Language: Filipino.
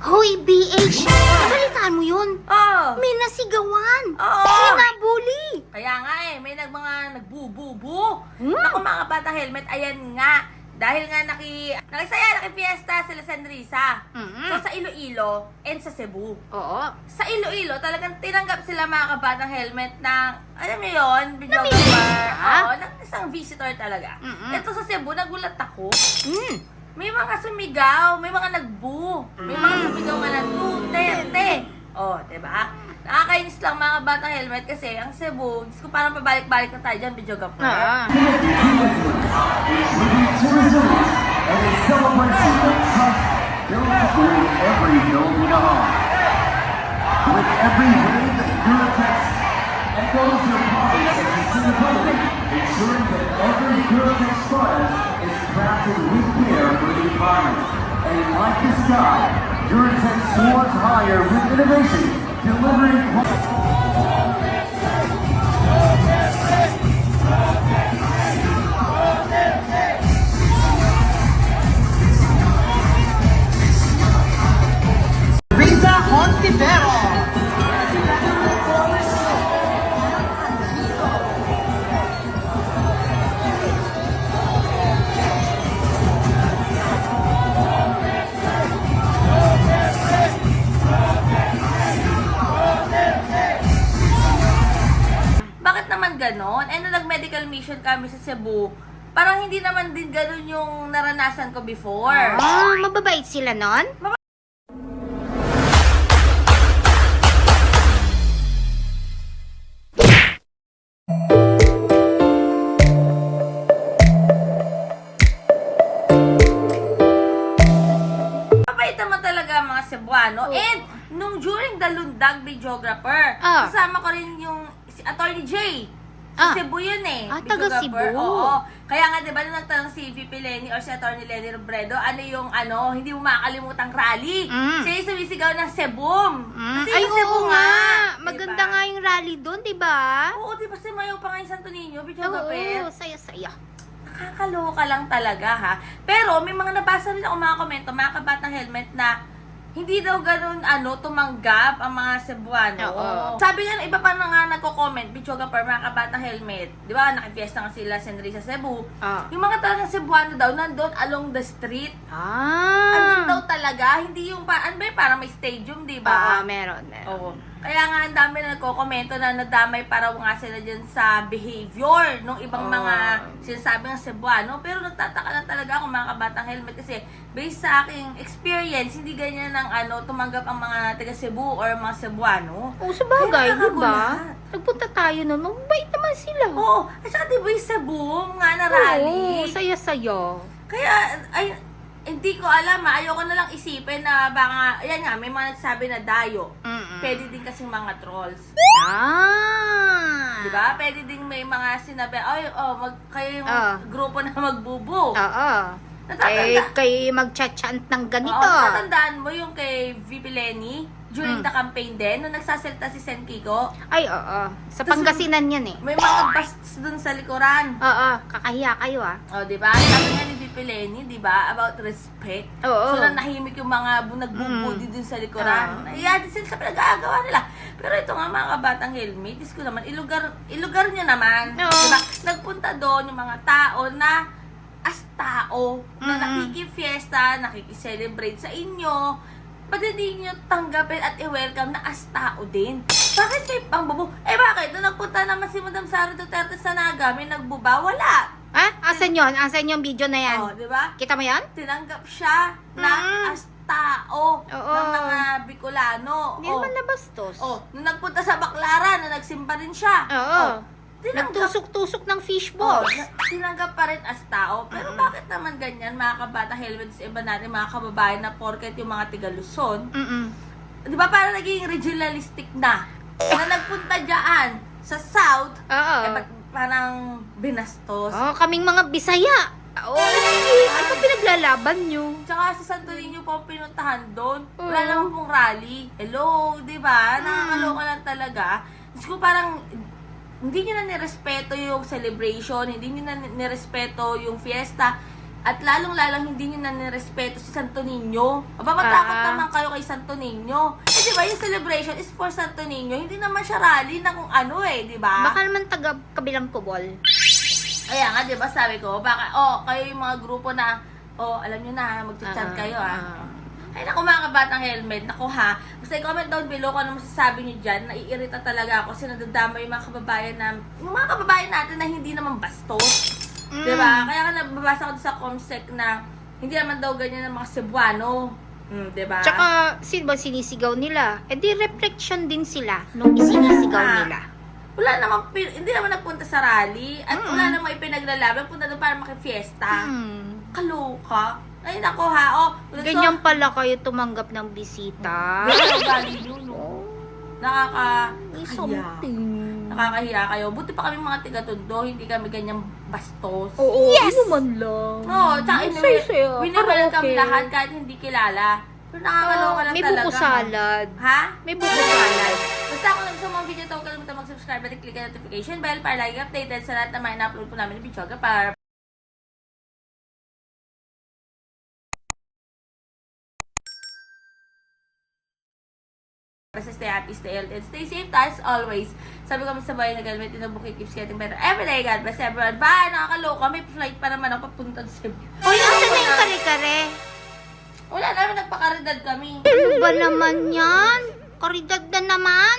Hoy, BH! Nabalitaan mo yun? Oh! May nasigawan! Oo. May nabuli! Kaya nga eh, may nag mga nagbu-bu-bu. Hmm? Naku mga bata helmet, ayan nga. Dahil nga naki, nakisaya, nakipiesta sila sa Andrisa. Mm-mm. So sa Iloilo and sa Cebu. Oo. Sa Iloilo, talagang tinanggap sila mga kabatang helmet ng, alam mo yun, videographer. ka? Oo, ng isang visitor talaga. Mm-mm. Ito sa Cebu, nagulat ako. Mm. May mga sumigaw, may mga nagbu, may mga sumigaw nga na Duterte. Oh, 'di ba? Nakakainis lang mga batang helmet kasi ang Cebu, Diyos ko parang pabalik-balik na tayo dyan, video ka pa. Ah. every that ensuring that every Duratex product is crafted with And like the sky, Duratex soars higher with innovation, delivering. Risa Hontivero. Mission kami sa Cebu, parang hindi naman din ganon yung naranasan ko before. Ah, mababait sila nun? Mabait naman talaga ang mga Cebuano. Oo. And, nung during the Lundag videographer, Ah. kasama ko rin yung si Attorney J. Si Ah. Cebu yun eh. Ah, taga videographer. Cebu. Oo. Kaya nga, di ba, nung nagtanong si VP Lenny or si Attorney Lenny Robredo, ano yung, ano, hindi mo makakalimutang rally. Mm. Siya yung sumisigaw ng Cebum. Mm. Kasi Ay, yung Cebu oo nga. Di Maganda ba? nga yung rally doon, di ba? Oo, di ba sumayaw pa nga yung Santo Niño, Oo, videographer? saya-saya. Nakakaloka lang talaga ha. Pero may mga nabasa rin ako mga komento, mga kabatang helmet na hindi daw ganun ano tumanggap ang mga Cebuano. Oo. Sabi nga ng iba pa na nga nagko-comment, Bichoga per mga kabatang helmet. Di ba, nakifiesta nga sila sa Enrique sa Cebu. Ah. Yung mga talagang Cebuano daw, nandun along the street. Ah. Andun daw talaga, hindi yung pa, ano ba parang may stadium, di ba? Oo, meron, meron. Oo. Kaya nga ang dami na nagko-komento na nadamay para nga sila dyan sa behavior ng ibang Oo. mga sinasabi ng Cebuano. Pero nagtataka lang talaga ako mga kabatang helmet kasi based sa aking experience, hindi ganyan ng ano, tumanggap ang mga taga Cebu or mga Cebuano. Oo, sa bagay, Kaya di ba? nakakagulat. Nagpunta tayo nun, mabait naman sila. Oo. At saka di ba yung Cebu nga na rally? Oo, saya-saya. Kaya, ay, hindi ko alam ha. Ayoko na lang isipin na baka, ayan nga, may mga nagsabi na dayo. Mm-mm. Pwede din kasing mga trolls. Ah. Di ba? Pwede ding may mga sinabi, ay, oh, mag, kayo yung Ah. grupo na magbubo. Oo. Kay, Natatanda, kay magchat-chant ng ganito. Oo, natatandaan mo yung kay VP Lenny during Mm. the campaign din, nung nagsasalita si Sen Kiko, Ay, oo. Sa Tas- Pangasinan yan eh. may mga busts dun sa likuran. Oo, kakahiya kayo ah. O, di ba? Sabi nga ni Lenny, di ba, about respect. Oo. So, nanahimik yung mga bu- nagbubudi dun sa likuran. Oo. Nahiya din sila sa pinag-aagawa nila. Pero ito nga mga kabatang helmet, Diyos ko naman, ilugar, ilugar nyo naman. Oo. Di ba? Nagpunta doon yung mga tao na as tao, na Mm-mm. nakikifiesta, nakikicelebrate sa inyo, ba't hindi nyo tanggapin at i-welcome na as tao din? Bakit may pangbubo? Eh bakit? Nung nagpunta naman si Madam Sara Duterte sa Naga, may nagbuba? Wala. Ah, asan yon? Asan yung video na yan? Oh, di ba? Kita mo yan? Tinanggap siya na Mm. as tao Oo. ng mga Bicolano. Hindi oh. naman nabastos. Oh, nung nagpunta sa Baclaran, na nagsimba rin siya. Oo. Oh, tinanggap, Nagtusok-tusok ng oh, fishballs. na- tinanggap pa rin as tao. Pero bakit naman ganyan, mga kabata helmets, iba natin, mga kababayan na porket yung mga tiga Luzon, Mm-mm. di ba parang naging regionalistic na? Na nagpunta dyan sa South, Oo. eh, ba't parang binastos. Oh, kaming mga Bisaya. Oh, ano pinaglalaban nyo? Tsaka sa Santo Niño po ang pinuntahan doon. Wala Oo. naman pong rally. Hello, di ba? Nakakaloka lang talaga. Diyos ko parang hindi nyo na nirespeto yung celebration, hindi nyo na nirespeto yung fiesta. At lalong-lalong hindi nyo na nirespeto si Santo Niño. Aba, matakot Ah. naman kay Santo Niño. Eh, di ba, yung celebration is for Santo Niño. Hindi naman siya rally na kung ano eh, di ba? Baka naman taga kabilang kubol. Kaya nga, di ba, sabi ko, baka, oh, kayo yung mga grupo na, oh, alam nyo na, magchat-chat Ah, kayo, ah. ah. Ay, naku mga kabatang helmet. Naku ha. Basta i-comment down below kung ano masasabi nyo dyan. Naiirita talaga ako kasi nadadama yung mga kababayan na, yung mga kababayan natin na hindi naman bastos. Mm. Di ba? Kaya nga nababasa ko sa Comsec na hindi naman daw ganyan ng mga Cebuano. Mm, di ba? Tsaka, sino ba sinisigaw nila? Eh di reflection din sila nung isinisigaw Ah. nila. wala namang, hindi naman nagpunta sa rally at Mm. wala namang ipinaglalaban. Punta doon para makifiesta. Hmm. Kaloka. Ay, nako ha. Oh, ulit Ganyan pala kayo tumanggap ng bisita. Ganyan ugali nyo, no? Nakaka... May Nakakahiya. something. Nakakahiya kayo. Buti pa kami mga tiga-tundo, hindi kami ganyang bastos. Oo, yes! naman lang. No, tsaka saya-saya. winawalcome Karaoke. lahat kahit hindi kilala. Pero nakakaloka lang May talaga. buko salad. Ha? May buko salad. Basta kung nagustuhan mo ang video ito, huwag kalimutan mag-subscribe at i-click ang notification bell para lagi updated sa lahat ng mga ina-upload po namin ng video para Basta stay happy, stay healthy, and stay safe as always. Sabi ko sa bahay na galmet, yung bukid keeps getting better every day. God bless everyone. Bye! Nakakaloka. May flight pa naman ako papunta sa Cebu. Uy, asa na yung kare-kare? Wala namin, nagpakaridad kami. Ano ba naman yan? Karidad na naman?